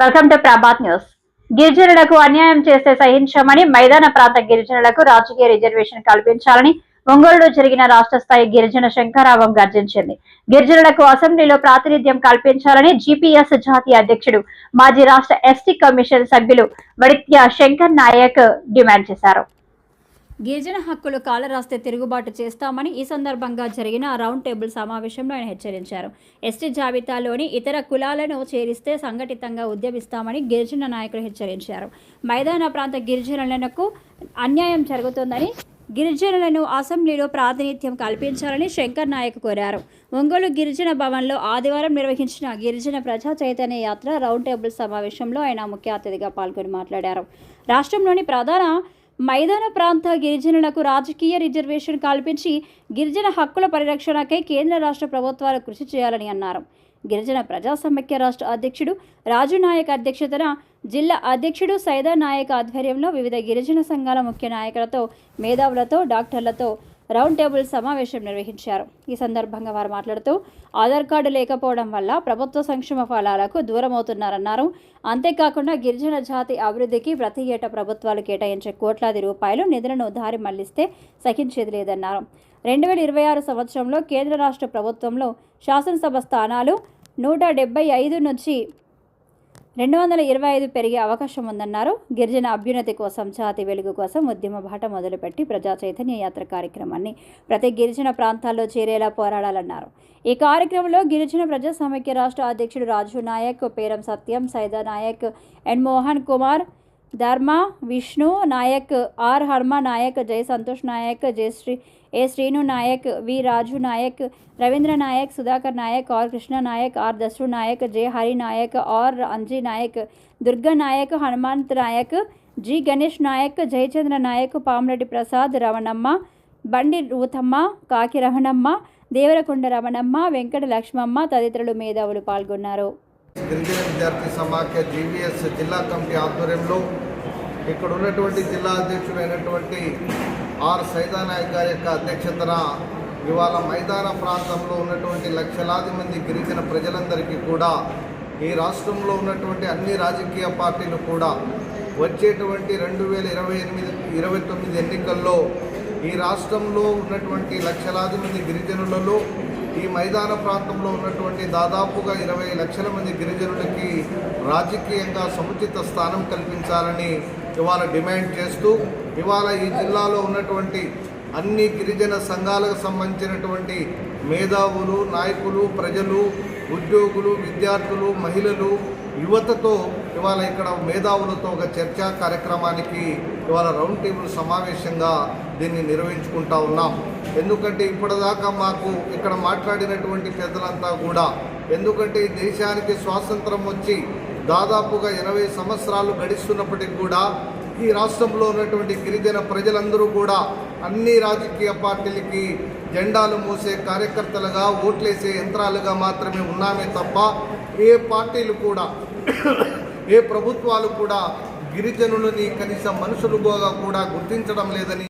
Welcome to Prabhat news గిరిజనులకు అన్యాయం చేస్తే సహించమని మైదాన ప్రాంత గిరిజనులకు రాజకీయ రిజర్వేషన్ కల్పించాలని ఒంగోలులో జరిగిన రాష్ట్ర స్థాయి గిరిజన శంకరావం గర్జించింది. గిరిజనులకు అసెంబ్లీలో ప్రాతినిధ్యం కల్పించాలని జీపీఎస్ జాతీయ అధ్యక్షుడు మాజీ రాష్ట్ర ఎస్టీ కమిషన్ సభ్యులు వడిత్య శంకర్ నాయక్ డిమాండ్ చేశారు. గిరిజన హక్కులు కాలరాస్తే తిరుగుబాటు చేస్తామని ఈ సందర్భంగా జరిగిన రౌండ్ టేబుల్ సమావేశంలో ఆయన హెచ్చరించారు. ఎస్టీ జాబితాలోని ఇతర కులాలను చేరిస్తే సంఘటితంగా ఉద్యమిస్తామని గిరిజన నాయకులు హెచ్చరించారు. మైదాన ప్రాంత గిరిజనులకు అన్యాయం జరుగుతుందని గిరిజనులను అసెంబ్లీలో ప్రాతినిధ్యం కల్పించాలని శంకర్ నాయక్ కోరారు. ఒంగోలు గిరిజన భవన్లో ఆదివారం నిర్వహించిన గిరిజన ప్రజా చైతన్య యాత్ర రౌండ్ టేబుల్ సమావేశంలో ఆయన ముఖ్య అతిథిగా పాల్గొని మాట్లాడారు. రాష్ట్రంలోని ప్రధాన మైదాన ప్రాంత గిరిజనులకు రాజకీయ రిజర్వేషన్ కల్పించి గిరిజన హక్కుల పరిరక్షణకై కేంద్ర రాష్ట్ర ప్రభుత్వాలు కృషి చేయాలని అన్నారు. గిరిజన ప్రజా సమైక్య రాష్ట్ర అధ్యక్షుడు రాజు నాయక్ అధ్యక్షతన జిల్లా అధ్యక్షుడు సైదా నాయక్ ఆధ్వర్యంలో వివిధ గిరిజన సంఘాల ముఖ్య నాయకులతో మేధావులతో డాక్టర్లతో రౌండ్ టేబుల్ సమావేశం నిర్వహించారు. ఈ సందర్భంగా వారు మాట్లాడుతూ ఆధార్ కార్డు లేకపోవడం వల్ల ప్రభుత్వ సంక్షేమ ఫలాలకు దూరమవుతున్నారన్నారు. అంతేకాకుండా గిరిజన జాతి అభివృద్ధికి ప్రతి ఏటా ప్రభుత్వాలు కేటాయించే కోట్లాది రూపాయలు నిధులను దారి మళ్ళిస్తే సహించేది లేదన్నారు. రెండు వేల ఇరవై ఆరు సంవత్సరంలో కేంద్ర రాష్ట్ర ప్రభుత్వంలో శాసనసభ స్థానాలు నూట డెబ్బై ఐదు నుంచి రెండు వందల ఇరవై ఐదు పెరిగే అవకాశం ఉందన్నారు గిరిజన అభ్యున్నతి కోసం జాతి వెలుగు కోసం ఉద్యమ బాట మొదలుపెట్టి ప్రజా చైతన్య యాత్ర కార్యక్రమాన్ని ప్రతి గిరిజన ప్రాంతాల్లో చేరేలా పోరాడాలన్నారు. ఈ కార్యక్రమంలో గిరిజన ప్రజా సమైక్య రాష్ట్ర అధ్యక్షుడు Raju Nayak Peram Satyam Saida Naik N Mohan Kumar Dharma Vishnu Nayak R Harma Nayak Jai Santosh Nayak Jayashree A Srinu Nayak V Raju Nayak Ravindra Nayak Sudhakar Nayak R Krishna Nayak R Dashu Nayak J Hari Nayak R Anji Nayak Durga Nayak Hanumanth Nayak G Ganesh Nayak Jayachandra Nayak Pamareddy Prasad Ravanamma Bandi Ruthamma Kaki Ramanamma Devarakonda Ramanamma Venkata Lakshmamma తదితరులు మేధావులు పాల్గొన్నారు. గిరిజన విద్యార్థి సమాఖ్య GVS జిల్లా committee ఆధ్వర్యంలో ఇక్కడ ఉన్నటువంటి జిల్లా అధ్యక్షుడైనటువంటి ఆర్ సైదానాయక్ గారి యొక్క అధ్యక్షతన ఇవాళ మైదాన ప్రాంతంలో ఉన్నటువంటి లక్షలాది మంది గిరిజన ప్రజలందరికీ కూడా ఈ రాష్ట్రంలో ఉన్నటువంటి అన్ని రాజకీయ పార్టీలు కూడా వచ్చేటువంటి రెండు వేల ఇరవై ఎనిమిది ఇరవై తొమ్మిది ఎన్నికల్లో ఈ రాష్ట్రంలో ఉన్నటువంటి లక్షలాది మంది గిరిజనులలో ఈ మైదాన ప్రాంతంలో ఉన్నటువంటి దాదాపుగా ఇరవై లక్షల మంది గిరిజనులకి రాజకీయంగా సముచిత స్థానం కల్పించాలని ఇవాళ డిమాండ్ చేస్తూ ఇవాళ ఈ జిల్లాలో ఉన్నటువంటి అన్ని గిరిజన సంఘాలకు సంబంధించినటువంటి మేధావులు నాయకులు ప్రజలు ఉద్యోగులు విద్యార్థులు మహిళలు యువతతో ఇవాళ ఇక్కడ మేధావులతో ఒక చర్చా కార్యక్రమానికి ఇవాళ రౌండ్ టేబుల్ సమావేశంగా దీన్ని నిర్వహించుకుంటా ఉన్నాం. ఎందుకంటే ఇప్పటిదాకా మాకు ఇక్కడ మాట్లాడినటువంటి పెద్దలంతా కూడా ఎందుకంటే ఈ దేశానికి స్వాతంత్రం వచ్చి దాదాపుగా ఇరవై సంవత్సరాలు గడిస్తున్నప్పటికి కూడా ఈ రాష్ట్రంలో ఉన్నటువంటి గిరిజన ప్రజలందరూ కూడా అన్ని రాజకీయ పార్టీలకి జెండాలు మూసే కార్యకర్తలుగా ఓట్లేసే యంత్రాలుగా మాత్రమే ఉన్నామే తప్ప ఏ పార్టీలు కూడా ఏ ప్రభుత్వాలు కూడా గిరిజనులని కనీసం మనుషులుగా కూడా గుర్తించడం లేదని